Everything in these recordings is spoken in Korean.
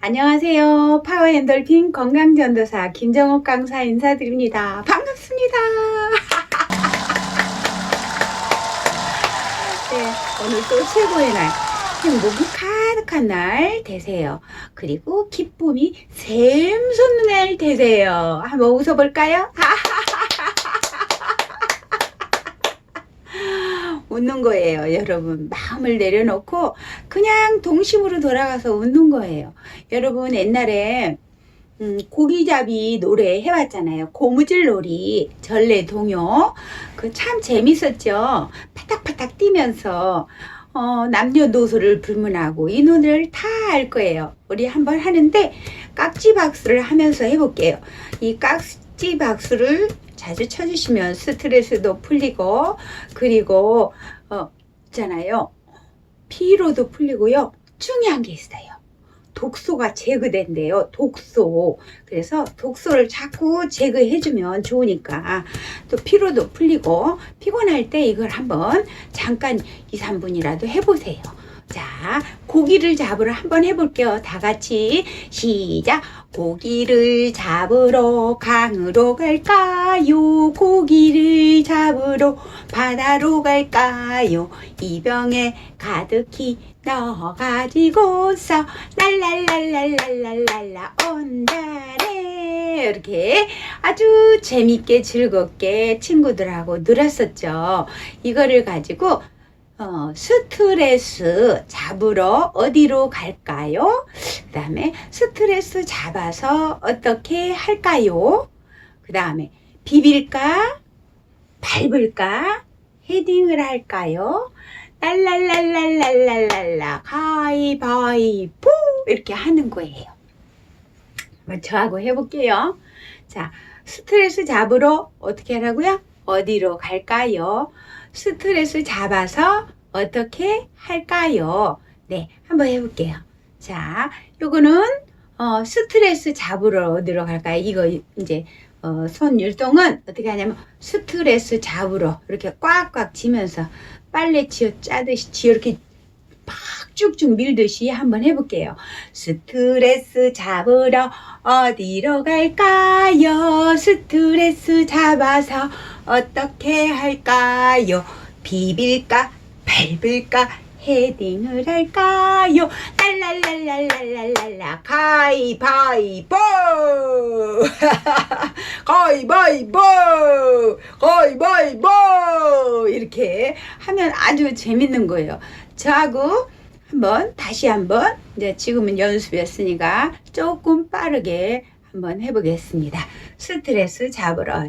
안녕하세요. 파워엔돌핀 건강전도사 김정옥 강사 인사드립니다. 반갑습니다. 네, 오늘 또 최고의 날, 행복이 가득한 날 되세요. 그리고 기쁨이 샘솟는 날 되세요. 한번 웃어볼까요? 웃는 거예요, 여러분. 마음을 내려놓고 그냥 동심으로 돌아가서 웃는 거예요. 여러분, 옛날에 음, 고기잡이 노래 해왔잖아요. 고무줄 놀이, 전래 동요. 그 참 재밌었죠. 파닥파닥 뛰면서, 어, 남녀노소를 불문하고 이 노래를 다 알 거예요. 우리 한번 하는데 깍지 박수를 하면서 해볼게요. 이 깍지 박수를 자주 쳐주시면 스트레스도 풀리고, 그리고, 어, 있잖아요. 피로도 풀리고요. 중요한 게 있어요. 독소가 제거된대요. 독소. 그래서 독소를 자꾸 제거해주면 좋으니까 또 피로도 풀리고 피곤할 때 이걸 한번 잠깐 2, 3분이라도 해보세요. 자, 고기를 잡으러 한번 해볼게요. 다 같이 시작. 고기를 잡으러 강으로 갈까요? 고기를 잡으러 바다로 갈까요? 이 병에 가득히 넣어가지고서 랄랄랄랄랄랄랄라 온다래 이렇게 아주 재밌게 즐겁게 친구들하고 놀았었죠. 이거를 가지고 어, 스트레스 잡으러 어디로 갈까요? 그 다음에 스트레스 잡아서 어떻게 할까요? 그 다음에 비빌까? 밟을까? 헤딩을 할까요? 랄랄랄랄랄랄랄라 가위바위보 이렇게 하는 거예요. 저하고 해볼게요. 자, 스트레스 잡으러 어떻게 하라고요? 어디로 갈까요? 스트레스 잡아서 어떻게 할까요? 네, 한번 해볼게요. 자, 요거는 어, 스트레스 잡으러 어디로 갈까요? 이거 이제 어, 손 율동은 어떻게 하냐면 스트레스 잡으러 이렇게 꽉꽉 쥐면서 빨래 지어 짜듯이 지어 이렇게 팍 쭉쭉 밀듯이 한번 해볼게요. 스트레스 잡으러 어디로 갈까요? 스트레스 잡아서 어떻게 할까요? 비빌까? 밟을까? 헤딩을 할까요? 랄랄랄랄랄랄랄라 가위바위보 가위바위보 가위바위보 이렇게 하면 아주 재밌는 거예요. 저하고 한번 다시 한번 이제 지금은 연습했으니까 조금 빠르게 한번 해보겠습니다. 스트레스 잡으러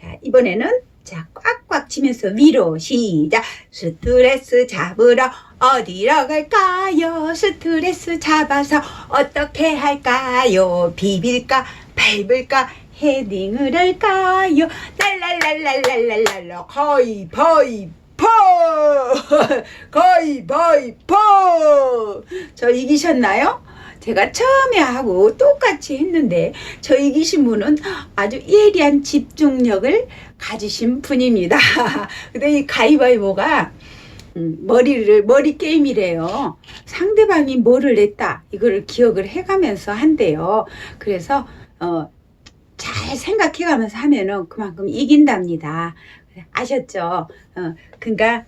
자, 자 이번에는 자 꽉꽉 치면서 위로 시작. 스트레스 잡으러 어디로 갈까요? 스트레스 잡아서 어떻게 할까요? 비빌까 밟을까 헤딩을 할까요? 랄랄랄랄랄랄랄라 가위바위보 가위바위보 저 이기셨나요? 제가 처음에 하고 똑같이 했는데 저 이기신 분은 아주 예리한 집중력을 가지신 분입니다. 근데 이 가위바위보가 음, 머리를 머리 게임이래요. 상대방이 뭐를 냈다 이거를 기억을 해가면서 한대요. 그래서 어, 잘 생각해가면서 하면은 그만큼 이긴답니다. 아셨죠? 어, 그러니까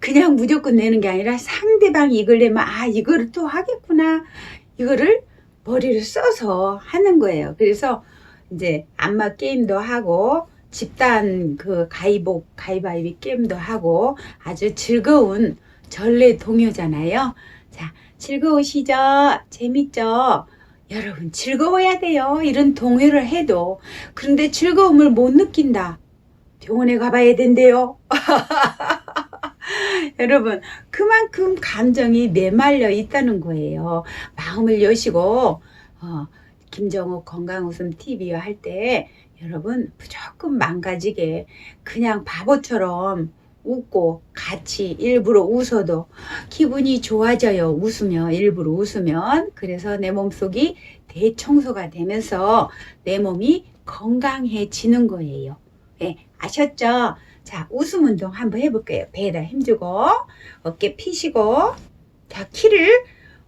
그냥 무조건 내는 게 아니라 상대방이 이걸 내면 아 이거를 또 하겠구나 이거를 머리를 써서 하는 거예요. 그래서 이제 안마 게임도 하고 집단 그 가위복 가위바위비 게임도 하고 아주 즐거운 전래 동요잖아요. 자, 즐거우시죠? 재밌죠? 여러분 즐거워야 돼요. 이런 동요를 해도 그런데 즐거움을 못 느낀다. 병원에 가봐야 된대요. 여러분, 그만큼 감정이 메말려 있다는 거예요. 마음을 여시고, 어, 김정욱 건강웃음 TV와 할 때, 여러분, 무조건 망가지게, 그냥 바보처럼 웃고, 같이 일부러 웃어도 기분이 좋아져요. 웃으면, 일부러 웃으면. 그래서 내 몸속이 대청소가 되면서 내 몸이 건강해지는 거예요. 예, 아셨죠? 자, 웃음 운동 한번 해볼게요. 배에다 힘주고, 어깨 피시고, 자, 키를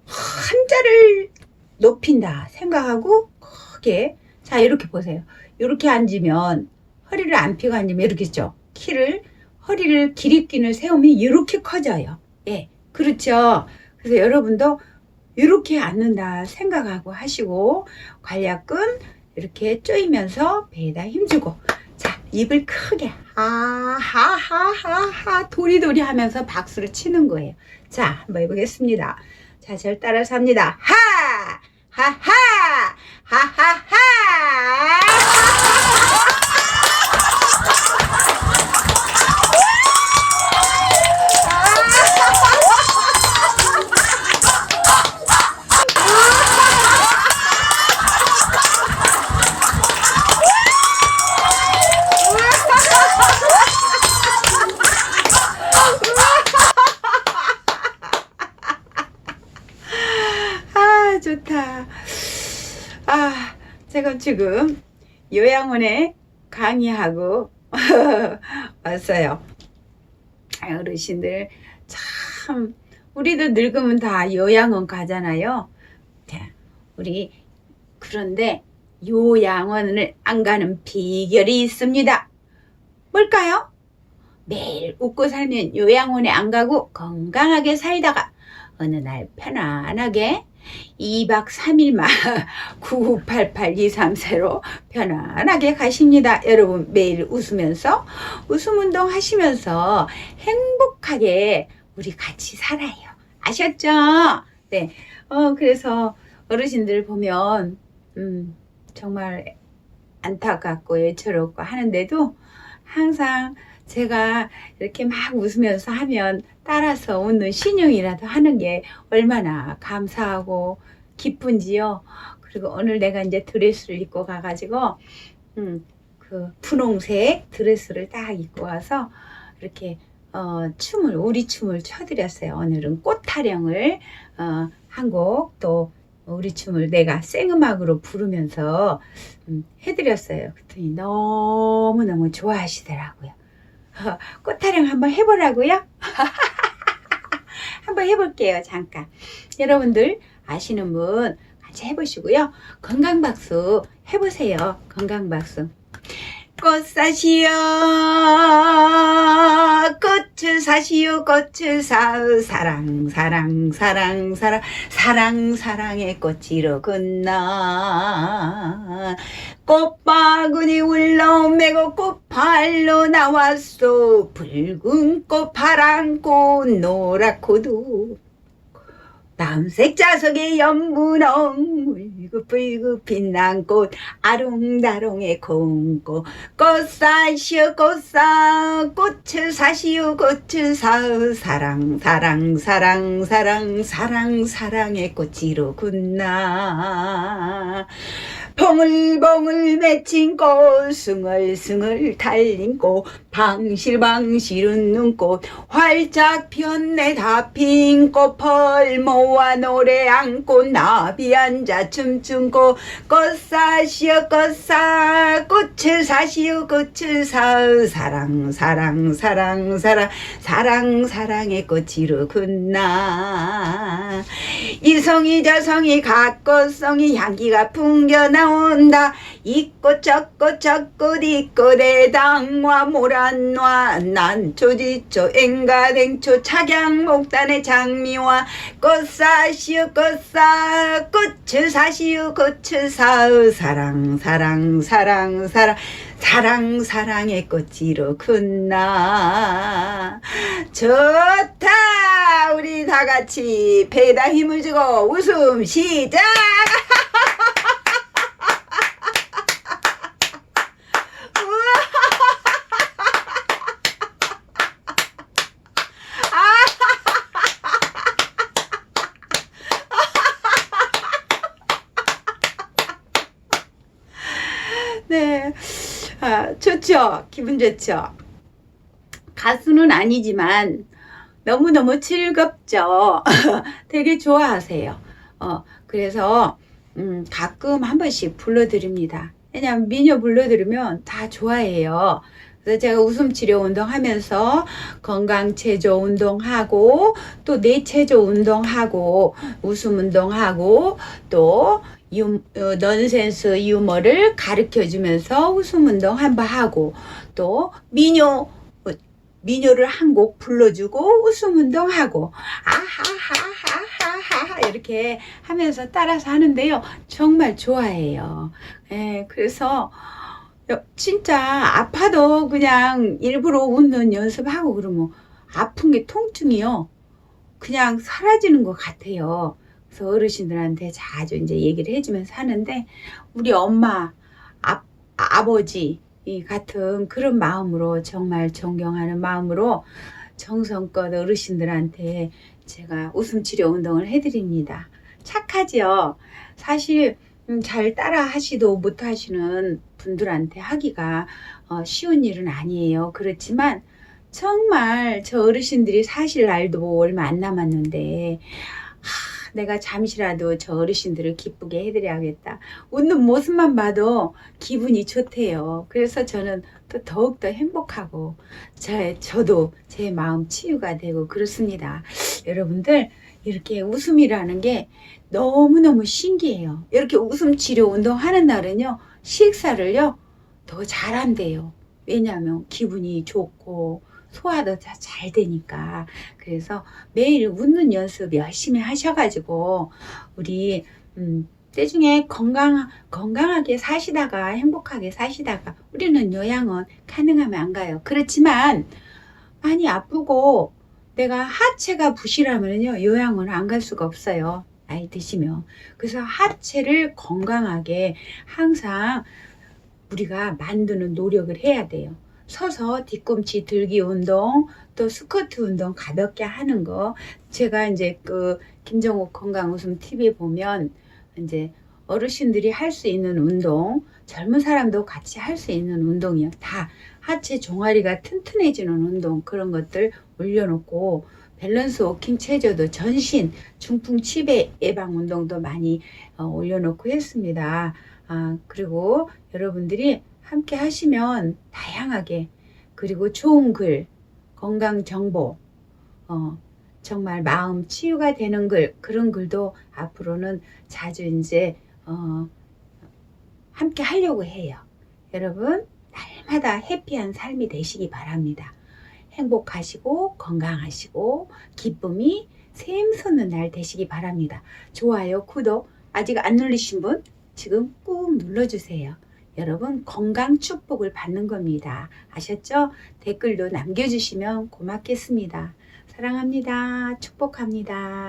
한 자를 높인다 생각하고 크게 자 이렇게 보세요. 이렇게 앉으면 허리를 안 펴고 앉으면 이렇게 있죠. 키를 허리를 기립근을 세우면 이렇게 커져요. 예, 그렇죠. 그래서 여러분도 이렇게 앉는다 생각하고 하시고 관략근 이렇게 조이면서 배에다 힘주고 자 입을 크게 하하하하하 도리도리 하면서 박수를 치는 거예요. 자 한번 해보겠습니다. 자 절 따라서 합니다. 하 하하 하하하 아 제가 지금 요양원에 강의하고 왔어요. 아, 어르신들 참 우리도 늙으면 다 요양원 가잖아요. 자, 우리 그런데 요양원을 안 가는 비결이 있습니다. 뭘까요? 매일 웃고 살면 요양원에 안 가고 건강하게 살다가 어느 날 편안하게 2박 3일만 9988-230로 편안하게 가십니다. 여러분 매일 웃으면서 웃음 운동 하시면서 행복하게 우리 같이 살아요. 아셨죠? 네. 어, 그래서 어르신들 보면, 음, 정말 안타깝고 애처롭고 하는데도 항상 제가 이렇게 막 웃으면서 하면 따라서 웃는 신용이라도 하는 게 얼마나 감사하고 기쁜지요. 그리고 오늘 내가 이제 드레스를 입고 가가지고, 음, 그 분홍색 드레스를 딱 입고 와서 이렇게 어, 춤을 우리 춤을 춰드렸어요. 오늘은 꽃타령을 어, 한곡또 우리 춤을 내가 생음악으로 부르면서 음, 해드렸어요. 그랬더니 너무 너무 좋아하시더라고요. 어, 꽃타령 한번 해보라고요? 한번 해볼게요. 잠깐. 여러분들 아시는 분 같이 해보시고요. 건강박수 해보세요. 건강박수. 꽃 사시오 꽃을 사시오 꽃을 사으 사랑 사랑 사랑 사랑 사랑 사랑의 꽃이로 긋나. 꽃바구니 울렁매고 꽃발로 나왔소. 붉은 꽃 파란 꽃 노랗고도 남색 자석의 연분홍 울긋불긋 빛난 꽃 아롱다롱의 콩꽃 꽃 사시오 꽃사 꽃을 사시오 꽃을 사 사랑 사랑 사랑 사랑 사랑 사랑의 꽃이로 굿나 봉을봉을 맺힌 꽃 승얼승얼 달린 꽃 방실방실 웃는 꽃 활짝 피었네 다 핀 꽃 펄모아 노래 안고 나비 앉아 춤춘 꽃. 꽃사시오 꽃사 꽃을 사시오 꽃을 사 사랑 사랑 사랑 사랑 사랑 사랑의 꽃이로 굿나. 이성이 저성이 각꽃성이 향기가 풍겨 나 온다. 이꽃 저꽃 저꽃 이꽃에 당화 모란화. 난초지초 앵가댕초 착양목단의 장미와 꽃 사시오 꽃사 꽃을 사시오 꽃을 사으 사랑 사랑 사랑 사랑. 사랑 사랑의 꽃이로 굿나. 좋다. 우리 다 같이 배에다 힘을 주고 웃음 시작 좋죠? 기분 좋죠? 가수는 아니지만 너무너무 즐겁죠? 되게 좋아하세요. 어 그래서 음, 가끔 한 번씩 불러드립니다. 왜냐면 미녀 불러드리면 다 좋아해요. 그래서 제가 웃음 치료 운동하면서 건강 체조 운동하고 또 뇌체조 운동하고 웃음 운동하고 또 유, 어, 넌센스 유머를 가르쳐 주면서 웃음 운동 한번 하고 또 민요 어, 민요를 한 곡 불러주고 웃음 운동 하고 아하하하하하 이렇게 하면서 따라서 하는데요 정말 좋아해요. 예, 그래서 여- 진짜 아파도 그냥 일부러 웃는 연습하고 그러면 아픈 게 통증이요. 그냥 사라지는 것 같아요. 그래서 어르신들한테 자주 이제 얘기를 해주면서 하는데 우리 엄마, 아, 아버지 이 같은 그런 마음으로 정말 존경하는 마음으로 정성껏 어르신들한테 제가 웃음 치료 운동을 해드립니다. 착하지요. 사실 음, 잘 따라 하시도 못 하시는 분들한테 하기가 어, 쉬운 일은 아니에요. 그렇지만 정말 저 어르신들이 사실 날도 얼마 안 남았는데 하, 내가 잠시라도 저 어르신들을 기쁘게 해드려야겠다. 웃는 모습만 봐도 기분이 좋대요. 그래서 저는 또 더욱더 행복하고 제, 저도 제 마음 치유가 되고 그렇습니다. 여러분들 이렇게 웃음이라는 게 너무너무 신기해요. 이렇게 웃음 치료 운동하는 날은요, 식사를요, 더 잘한대요. 왜냐하면 기분이 좋고, 소화도 다 잘 되니까. 그래서 매일 웃는 연습 열심히 하셔가지고, 우리, 음, 때중에 건강, 건강하게 사시다가, 행복하게 사시다가, 우리는 요양은 가능하면 안 가요. 그렇지만, 많이 아프고, 내가 하체가 부실하면요, 요양은 안갈 수가 없어요. 나이 드시면. 그래서 하체를 건강하게 항상 우리가 만드는 노력을 해야 돼요. 서서 뒤꿈치 들기 운동, 또 스쿼트 운동 가볍게 하는 거. 제가 이제 그 김정욱 건강 웃음 TV 보면 이제 어르신들이 할 수 있는 운동, 젊은 사람도 같이 할 수 있는 운동이요. 다 하체 종아리가 튼튼해지는 운동 그런 것들 올려놓고 밸런스 워킹 체조도 전신 중풍 치배 예방 운동도 많이 어, 올려놓고 했습니다. 아, 그리고 여러분들이 함께 하시면 다양하게 그리고 좋은 글, 건강 정보, 어, 정말 마음 치유가 되는 글 그런 글도 앞으로는 자주 이제 어, 함께 하려고 해요. 여러분 날마다 해피한 삶이 되시기 바랍니다. 행복하시고 건강하시고 기쁨이 샘솟는 날 되시기 바랍니다. 좋아요, 구독 아직 안 누르신 분 지금 꾹 눌러주세요. 여러분 건강 축복을 받는 겁니다. 아셨죠? 댓글도 남겨주시면 고맙겠습니다. 사랑합니다. 축복합니다.